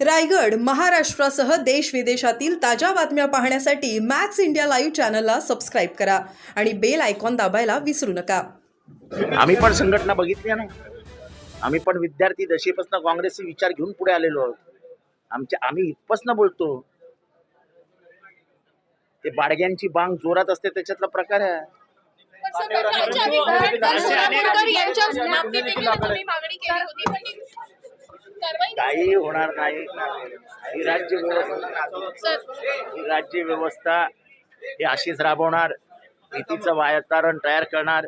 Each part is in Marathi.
रायगड महाराष्ट्रासह देश विदेशातील ताज्या बातम्या पाहण्यासाठी मॅक्स इंडिया लाईव्ह चॅनलला सबस्क्राईब करा आणि बेल आयकॉन दाबायला विसरू नका. आम्ही पण संघटना बघितली ना. आम्ही पण विद्यार्थी दशेपासून काँग्रेसचे विचार घेऊन पुढे आलेलो आहोत. आमच्या आम्ही इथपासून बोलतो. ते बाडग्यांची बांग जोरात असते त्याच्यातला प्रकार आहे. यांच्या मागणी केली होती पण काही होणार नाही. ही राज्य व्यवस्था ही राज्य व्यवस्था ही अशीच राबवणार. भीतीचं वातावरण तयार करणार.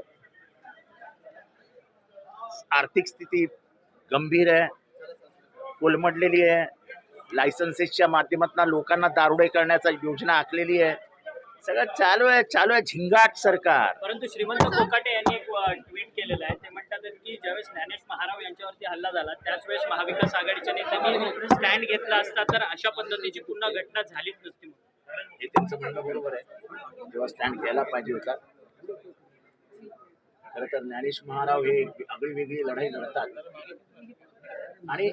आर्थिक स्थिती गंभीर आहे. कोलमडलेली आहे. लायसन्सेसच्या माध्यमातून लोकांना दारुडे करण्याचा योजना आखलेली आहे. सगळं चालू आहे चालू आहे. झिंगाट सरकार. परंतु श्रीमंत कोकाटे यांनी एक ट्विट केलेलं आहे. ते म्हणतात ज्यावेळेस ज्ञानेश महाराव यांच्यावरती हल्ला झाला त्याच वेळेस महाविकास आघाडीच्या नेत्यांनी स्टँड घेतला असता तर अशा पद्धतीची पुन्हा घटना झालीच नसती हे त्यांचं म्हणणं बरोबर आहे. तेव्हा स्टँड घ्यायला पाहिजे होता खरं तर ज्ञानेश महाराव हे आगळी वेगळी लढाई लढतात. आणि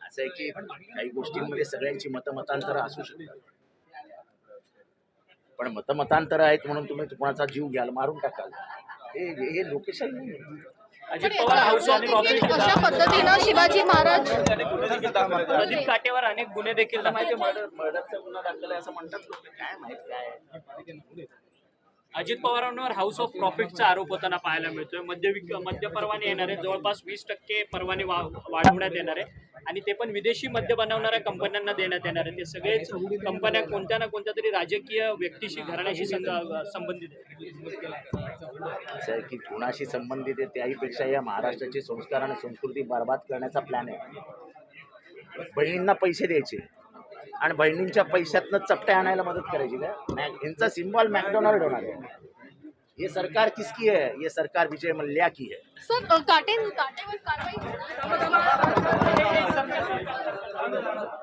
असं आहे की काही गोष्टींमध्ये सगळ्यांची मतमतांतर असू शकतात. पण मतमतांतर आहेत म्हणून तुम्ही कोणाचा जीव घ्याल मारून टाकाल. हे हे लोकेशन नाही Ajit Pawar house of profit अशा पद्धतीनं शिवाजी महाराज प्रदीप काटेवर अनेक गुन्हे देखील दाखल मर्डर मर्डरचा गुन्हा दाखल आहे असं म्हणतात लोक. काय माहीत काय अजित पवारांवर हाऊस ऑफ प्रॉफिटचा आरोप होताना पाहायला मिळतोय. मद्य विक मद्य परवाने येणार आहे जवळपास वीस टक्के परवाने वा वाढवण्यात येणार आहे. आणि ते पण विदेशी मद्य बनवणाऱ्या कंपन्यांना देण्यात येणार आहे. ते सगळेच कंपन्या कोणत्या ना कोणत्या तरी राजकीय व्यक्तीशी घराण्याशी संबंधित आहे की कोणाशी संबंधित आहे त्याहीपेक्षा या महाराष्ट्राचे संस्कार आणि संस्कृती बर्बाद करण्याचा प्लॅन आहे. बहिणींना पैसे द्यायचे. आणि बहिणींच्या पैशातनं चपट्या आणायला मदत करायची का? मॅक यांचा सिम्बॉल मॅकडोनाल्ड होणार आहे. ये सरकार किसकी है ये सरकार विजय मल्ल्या की है सर काटे कारवाई